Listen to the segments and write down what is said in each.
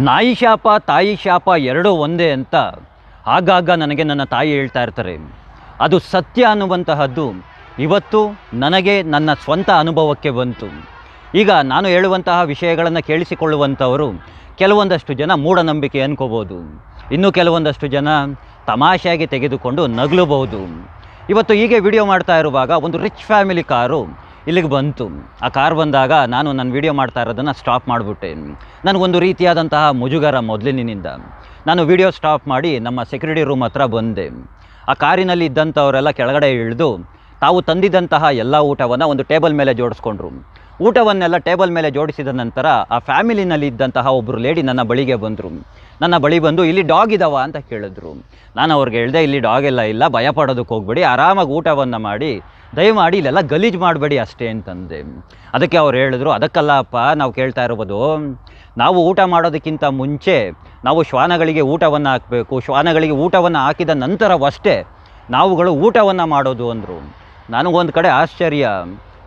ನಾಯಿ ಶಾಪ, ತಾಯಿ ಶಾಪ ಎರಡೂ ಒಂದೇ ಅಂತ ಆಗಾಗ ನನಗೆ ನನ್ನ ತಾಯಿ ಹೇಳ್ತಾ ಇರ್ತಾರೆ. ಅದು ಸತ್ಯ ಅನ್ನುವಂತಹದ್ದು ಇವತ್ತು ನನಗೆ ನನ್ನ ಸ್ವಂತ ಅನುಭವಕ್ಕೆ ಬಂತು. ಈಗ ನಾನು ಹೇಳುವಂತಹ ವಿಷಯಗಳನ್ನು ಕೇಳಿಸಿಕೊಳ್ಳುವಂಥವರು ಕೆಲವೊಂದಷ್ಟು ಜನ ಮೂಢನಂಬಿಕೆ ಅನ್ಕೋಬೋದು. ಇನ್ನೂ ಕೆಲವೊಂದಷ್ಟು ಜನ ತಮಾಷೆಯಾಗಿ ತೆಗೆದುಕೊಂಡು ನಗಲಬಹುದು. ಇವತ್ತು ಹೀಗೆ ವಿಡಿಯೋ ಮಾಡ್ತಾ ಇರುವಾಗ ಒಂದು ರಿಚ್ ಫ್ಯಾಮಿಲಿ ಕಾರು ಇಲ್ಲಿಗೆ ಬಂತು. ಆ ಕಾರ್ ಬಂದಾಗ ನಾನು ನನ್ನ ವಿಡಿಯೋ ಮಾಡ್ತಾ ಇರೋದನ್ನು ಸ್ಟಾಪ್ ಮಾಡಿಬಿಟ್ಟೆ. ನನಗೊಂದು ರೀತಿಯಾದಂತಹ ಮುಜುಗರ ಮೊದಲಿನಿಂದ. ನಾನು ವಿಡಿಯೋ ಸ್ಟಾಪ್ ಮಾಡಿ ನಮ್ಮ ಸೆಕ್ಯೂರಿಟಿ ರೂಮ್ ಹತ್ರ ಬಂದೆ. ಆ ಕಾರಿನಲ್ಲಿ ಇದ್ದಂಥವರೆಲ್ಲ ಕೆಳಗಡೆ ಇಳಿದು ತಾವು ತಂದಿದ್ದಂತಹ ಎಲ್ಲ ಊಟವನ್ನು ಒಂದು ಟೇಬಲ್ ಮೇಲೆ ಜೋಡಿಸ್ಕೊಂಡ್ರು. ಊಟವನ್ನೆಲ್ಲ ಟೇಬಲ್ ಮೇಲೆ ಜೋಡಿಸಿದ ನಂತರ ಆ ಫ್ಯಾಮಿಲಿನಲ್ಲಿ ಇದ್ದಂತಹ ಒಬ್ಬರು ಲೇಡಿ ನನ್ನ ಬಳಿಗೆ ಬಂದರು. ನನ್ನ ಬಳಿ ಬಂದು, ಇಲ್ಲಿ ಡಾಗ್ ಇದಾವ? ಅಂತ ಕೇಳಿದ್ರು. ನಾನು ಅವ್ರಿಗೆ ಹೇಳ್ದೆ, ಇಲ್ಲಿ ಡಾಗ್ ಎಲ್ಲ ಇಲ್ಲ, ಭಯ ಪಡೋದಕ್ಕೆ ಹೋಗ್ಬೇಡಿ, ಆರಾಮಾಗಿ ಊಟವನ್ನು ಮಾಡಿ, ದಯಮಾಡಿ ಇಲ್ಲೆಲ್ಲ ಗಲೀಜು ಮಾಡಬೇಡಿ ಅಷ್ಟೇ ಅಂತಂದೆ. ಅದಕ್ಕೆ ಅವ್ರು ಹೇಳಿದ್ರು ಅದಕ್ಕಲ್ಲಪ್ಪ ನಾವು ಕೇಳ್ತಾ ಇರ್ಬೋದು ನಾವು ಊಟ ಮಾಡೋದಕ್ಕಿಂತ ಮುಂಚೆ ನಾವು ಶ್ವಾನಗಳಿಗೆ ಊಟವನ್ನು ಹಾಕಬೇಕು, ಶ್ವಾನಗಳಿಗೆ ಊಟವನ್ನು ಹಾಕಿದ ನಂತರವಷ್ಟೇ ನಾವುಗಳು ಊಟವನ್ನು ಮಾಡೋದು ಅಂದರು. ನನಗೊಂದು ಕಡೆ ಆಶ್ಚರ್ಯ.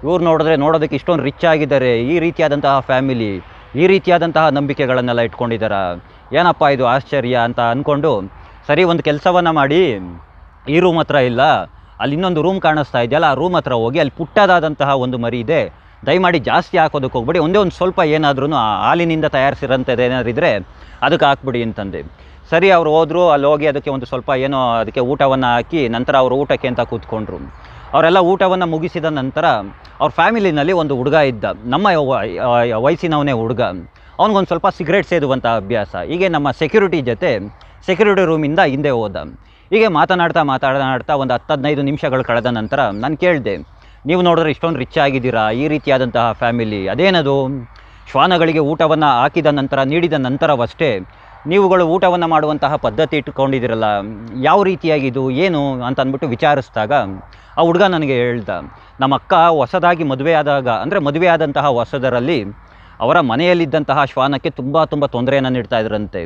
ಇವ್ರು ನೋಡಿದ್ರೆ ನೋಡೋದಕ್ಕೆ ಇಷ್ಟೊಂದು ರಿಚ್ ಆಗಿದ್ದಾರೆ. ಈ ರೀತಿಯಾದಂತಹ ಫ್ಯಾಮಿಲಿ ಈ ರೀತಿಯಾದಂತಹ ನಂಬಿಕೆಗಳನ್ನೆಲ್ಲ ಇಟ್ಕೊಂಡಿದ್ದಾರೆ? ಏನಪ್ಪ ಇದು ಆಶ್ಚರ್ಯ ಅಂತ ಅಂದ್ಕೊಂಡು ಸರಿ ಒಂದು ಕೆಲಸವನ್ನು ಮಾಡಿ, ಈ ರೂಮ್ ಹತ್ರ ಇಲ್ಲ, ಅಲ್ಲಿ ಇನ್ನೊಂದು ರೂಮ್ ಕಾಣಿಸ್ತಾ ಇದೆಯಲ್ಲ ಆ ರೂಮ್ ಹತ್ರ ಹೋಗಿ ಅಲ್ಲಿ ಪುಟ್ಟದಾದಂತಹ ಒಂದು ಮರಿ ಇದೆ. ದಯಮಾಡಿ ಜಾಸ್ತಿ ಹಾಕೋದಕ್ಕೆ ಹೋಗ್ಬಿಡಿ. ಒಂದೇ ಒಂದು ಸ್ವಲ್ಪ ಏನಾದ್ರೂ ಹಾಲಿನಿಂದ ತಯಾರಿಸಿರೋಂಥದ್ದು ಏನಾದ್ರು ಇದ್ದರೆ ಅದಕ್ಕೆ ಹಾಕ್ಬಿಡಿ ಅಂತಂದು. ಸರಿ, ಅವ್ರು ಹೋದರು, ಅಲ್ಲಿ ಹೋಗಿ ಅದಕ್ಕೆ ಒಂದು ಸ್ವಲ್ಪ ಏನೋ ಅದಕ್ಕೆ ಊಟವನ್ನು ಹಾಕಿ ನಂತರ ಅವರು ಊಟಕ್ಕೆ ಅಂತ ಕೂತ್ಕೊಂಡ್ರು. ಅವರೆಲ್ಲ ಊಟವನ್ನು ಮುಗಿಸಿದ ನಂತರ ಅವ್ರ ಫ್ಯಾಮಿಲಿನಲ್ಲಿ ಒಂದು ಹುಡುಗ ಇದ್ದ. ನಮ್ಮ ವಯಸ್ಸಿನವನೇ ಹುಡುಗ. ಅವನಿಗೊಂದು ಸ್ವಲ್ಪ ಸಿಗರೇಟ್ ಸೇದುವಂಥ ಅಭ್ಯಾಸ. ಹೀಗೆ ನಮ್ಮ ಸೆಕ್ಯೂರಿಟಿ ಜೊತೆ ಸೆಕ್ಯೂರಿಟಿ ರೂಮಿಂದ ಹಿಂದೆ ಹೋದ. ಹೀಗೆ ಮಾತನಾಡ್ತಾ ಮಾತನಾಡ್ತಾ ಒಂದು ಹತ್ತು ಹದಿನೈದು ನಿಮಿಷಗಳು ಕಳೆದ ನಂತರ ನಾನು ಕೇಳಿದೆ, ನೀವು ನೋಡಿದ್ರೆ ಇಷ್ಟೊಂದು ರಿಚ್ ಆಗಿದ್ದೀರಾ? ಈ ರೀತಿಯಾದಂತಹ ಫ್ಯಾಮಿಲಿ ಅದೇನದು? ಶ್ವಾನಗಳಿಗೆ ಊಟವನ್ನು ಹಾಕಿದ ನಂತರ, ನೀಡಿದ ನಂತರವಷ್ಟೇ ನೀವುಗಳು ಊಟವನ್ನು ಮಾಡುವಂತಹ ಪದ್ಧತಿ ಇಟ್ಕೊಂಡಿದ್ದೀರಲ್ಲ, ಯಾವ ರೀತಿಯಾಗಿದು ಏನು ಅಂತ ಅಂದ್ಬಿಟ್ಟು ವಿಚಾರಿಸಿದಾಗ, ಆ ಹುಡುಗ ನನಗೆ ಹೇಳ್ದ, ನಮ್ಮ ಅಕ್ಕ ಹೊಸದಾಗಿ ಮದುವೆ ಆದಾಗ, ಅಂದರೆ ಮದುವೆ ಆದಂತಹ ಹೊಸದರಲ್ಲಿ ಅವರ ಮನೆಯಲ್ಲಿದ್ದಂತಹ ಶ್ವಾನಕ್ಕೆ ತುಂಬ ತುಂಬ ತೊಂದರೆಯನ್ನು ನೀಡ್ತಾ ಇದ್ರಂತೆ.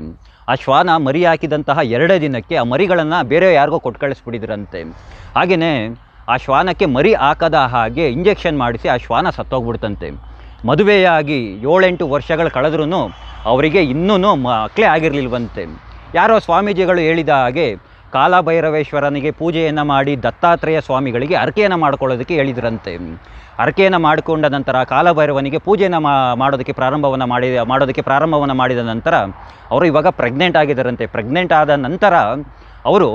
ಆ ಶ್ವಾನ ಮರಿ ಹಾಕಿದಂತಹ ಎರಡೇ ದಿನಕ್ಕೆ ಆ ಮರಿಗಳನ್ನು ಬೇರೆ ಯಾರಿಗೋ ಕೊಟ್ಟು ಕಳಿಸ್ಬಿಟ್ಟಿದ್ರಂತೆ ಹಾಗೆಯೇ ಆ ಶ್ವಾನಕ್ಕೆ ಮರಿ ಹಾಕದ ಹಾಗೆ ಇಂಜೆಕ್ಷನ್ ಮಾಡಿಸಿ ಆ ಶ್ವಾನ ಸತ್ತೋಗ್ಬಿಡ್ತಂತೆ. ಮದುವೆಯಾಗಿ ಏಳೆಂಟು ವರ್ಷಗಳು ಕಳೆದ್ರೂ ಅವರಿಗೆ ಇನ್ನೂ ಮಕ್ಕಳೇ ಆಗಿರಲಿಲ್ವಂತೆ. ಯಾರೋ ಸ್ವಾಮೀಜಿಗಳು ಹೇಳಿದ ಹಾಗೆ ಕಾಲಭೈರವೇಶ್ವರನಿಗೆ ಪೂಜೆಯನ್ನು ಮಾಡಿ ದತ್ತಾತ್ರೇಯ ಸ್ವಾಮಿಗಳಿಗೆ ಅರ್ಕೆಯನ್ನು ಮಾಡ್ಕೊಳ್ಳೋದಕ್ಕೆ ಹೇಳಿದ್ರಂತೆ. ಅರ್ಕೆಯನ್ನು ಮಾಡಿಕೊಂಡ ನಂತರ ಕಾಲಭೈರವನಿಗೆ ಪೂಜೆಯನ್ನು ಮಾಡೋದಕ್ಕೆ ಪ್ರಾರಂಭವನ್ನು ಮಾಡಿ, ಮಾಡೋದಕ್ಕೆ ಪ್ರಾರಂಭವನ್ನು ಮಾಡಿದ ನಂತರ ಅವರು ಇವಾಗ ಪ್ರೆಗ್ನೆಂಟ್ ಆಗಿದ್ದಾರಂತೆ. ಪ್ರೆಗ್ನೆಂಟ್ ಆದ ನಂತರ ಅವರು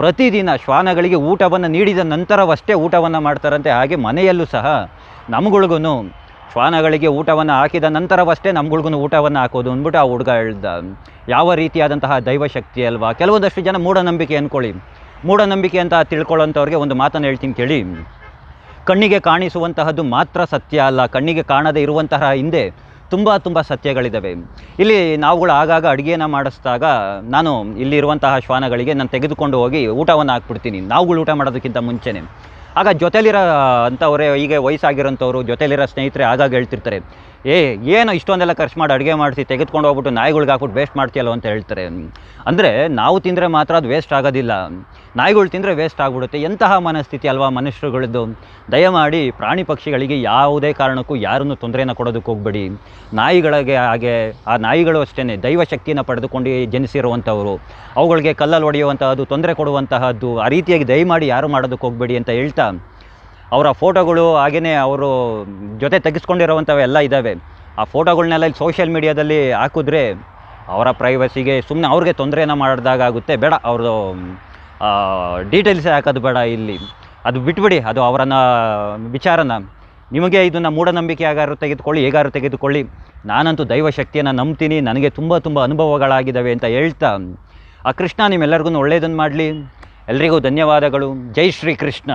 ಪ್ರತಿದಿನ ಶ್ವಾನಗಳಿಗೆ ಊಟವನ್ನು ನೀಡಿದ ನಂತರವಷ್ಟೇ ಊಟವನ್ನು ಮಾಡ್ತಾರಂತೆ. ಹಾಗೆ ಮನೆಯಲ್ಲೂ ಸಹ ನಮ್ಗಳಿಗೂ ಶ್ವಾನಗಳಿಗೆ ಊಟವನ್ನು ಹಾಕಿದ ನಂತರವಷ್ಟೇ ನಮ್ಗಳಿಗೂ ಊಟವನ್ನು ಹಾಕೋದು ಅಂದ್ಬಿಟ್ಟು ಆ ಹುಡುಗ ಹೇಳ್ದ, ಯಾವ ರೀತಿಯಾದಂತಹ ದೈವಶಕ್ತಿ ಅಲ್ವಾ? ಕೆಲವೊಂದಷ್ಟು ಜನ ಮೂಢನಂಬಿಕೆ ಅಂದ್ಕೊಳ್ಳಿ ಮೂಢನಂಬಿಕೆ ಅಂತ ತಿಳ್ಕೊಳ್ಳೋಂಥವ್ರಿಗೆ ಒಂದು ಮಾತನ್ನು ಹೇಳ್ತೀನಿ ಕೇಳಿ. ಕಣ್ಣಿಗೆ ಕಾಣಿಸುವಂತಹದ್ದು ಮಾತ್ರ ಸತ್ಯ ಅಲ್ಲ, ಕಣ್ಣಿಗೆ ಕಾಣದೇ ಇರುವಂತಹ ಹಿಂದೆ ತುಂಬ ತುಂಬ ಸತ್ಯಗಳಿದ್ದಾವೆ ಇಲ್ಲಿ ನಾವುಗಳು ಆಗಾಗ ಅಡುಗೆಯನ್ನು ಮಾಡಿಸಿದಾಗ ನಾನು ಇಲ್ಲಿರುವಂತಹ ಶ್ವಾನಗಳಿಗೆ ನಾನು ತೆಗೆದುಕೊಂಡು ಹೋಗಿ ಊಟವನ್ನು ಹಾಕ್ಬಿಡ್ತೀನಿ. ನಾವುಗಳು ಊಟ ಮಾಡೋದಕ್ಕಿಂತ ಮುಂಚೆನೇ. ಆಗ ಜೊತೆಲಿರೋ ಅಂಥವ್ರೆ ಈಗ ವಯಸ್ಸಾಗಿರೋಂಥವ್ರು ಜೊತೆಲಿರೋ ಸ್ನೇಹಿತರೆ ಆಗಾಗ ಹೇಳ್ತಿರ್ತಾರೆ. ಏ, ಏನು ಇಷ್ಟೊಂದೆಲ್ಲ ಖರ್ಚು ಮಾಡಿ ಅಡುಗೆ ಮಾಡಿಸಿ ತೆಗೆದುಕೊಂಡು ಹೋಗ್ಬಿಟ್ಟು ನಾಯಿಗಳಿಗೆ ಹಾಕ್ಬಿಟ್ಟು ವೇಸ್ಟ್ ಮಾಡ್ತೀಯಲ್ಲ ಅಂತ ಹೇಳ್ತಾರೆ. ಅಂದರೆ ನಾವು ತಿಂದರೆ ಮಾತ್ರ ಅದು ವೇಸ್ಟ್ ಆಗೋದಿಲ್ಲ. ನಾಯಿಗಳು ತಿಂದರೆ ವೇಸ್ಟ್ ಆಗಿಬಿಡುತ್ತೆ. ಎಂತಹ ಮನಸ್ಥಿತಿ ಅಲ್ವಾ ಮನುಷ್ಯರುಗಳದ್ದು? ದಯಮಾಡಿ ಪ್ರಾಣಿ ಪಕ್ಷಿಗಳಿಗೆ ಯಾವುದೇ ಕಾರಣಕ್ಕೂ ಯಾರನ್ನು ತೊಂದರೆಯನ್ನು ಕೊಡೋದಕ್ಕೆ ಹೋಗಬೇಡಿ. ನಾಯಿಗಳಿಗೆ ಹಾಗೆ, ಆ ನಾಯಿಗಳು ಅಷ್ಟೇ ದೈವಶಕ್ತಿಯನ್ನು ಪಡೆದುಕೊಂಡು ಜನಿಸಿರುವಂಥವರು. ಅವುಗಳಿಗೆ ಕಲ್ಲಲ್ಲಿ ಹೊಡೆಯುವಂತಹದ್ದು, ತೊಂದರೆ ಕೊಡುವಂತಹದ್ದು, ಆ ರೀತಿಯಾಗಿ ದಯಮಾಡಿ ಯಾರು ಮಾಡೋದಕ್ಕೆ ಹೋಗಬೇಡಿ ಅಂತ ಹೇಳ್ತಾ ಅವರ ಫೋಟೋಗಳು ಹಾಗೆಯೇ ಅವರು ಜೊತೆ ತೆಗೆಸ್ಕೊಂಡಿರೋವಂಥವು ಎಲ್ಲ ಇದ್ದಾವೆ. ಆ ಫೋಟೋಗಳನ್ನೆಲ್ಲ ಇಲ್ಲಿ ಸೋಷಿಯಲ್ ಮೀಡಿಯಾದಲ್ಲಿ ಹಾಕಿದ್ರೆ ಅವರ ಪ್ರೈವಸಿಗೆ ಸುಮ್ಮನೆ ಅವ್ರಿಗೆ ತೊಂದರೆಯನ್ನು ಮಾಡಿದಾಗುತ್ತೆ ಬೇಡ, ಅವ್ರದ್ದು ಡೀಟೇಲ್ಸೇ ಹಾಕೋದು ಬೇಡ ಇಲ್ಲಿ. ಅದು ಬಿಟ್ಬಿಡಿ, ಅದು ಅವರನ್ನ, ವಿಚಾರನ. ನಿಮಗೆ ಇದನ್ನು ಮೂಢನಂಬಿಕೆ ಯಾಗಾರು ತೆಗೆದುಕೊಳ್ಳಿ ಹೇಗಾರು ತೆಗೆದುಕೊಳ್ಳಿ. ನಾನಂತೂ ದೈವಶಕ್ತಿಯನ್ನು ನಂಬ್ತೀನಿ, ನನಗೆ ತುಂಬ ತುಂಬ ಅನುಭವಗಳಾಗಿದ್ದಾವೆ ಅಂತ ಹೇಳ್ತಾ. ಆ ಕೃಷ್ಣ, ನಿಮ್ಮೆಲ್ಲರಿಗೂ ಒಳ್ಳೆಯದನ್ನು ಮಾಡಲಿ. ಎಲ್ರಿಗೂ ಧನ್ಯವಾದಗಳು. ಜೈ ಶ್ರೀ ಕೃಷ್ಣ.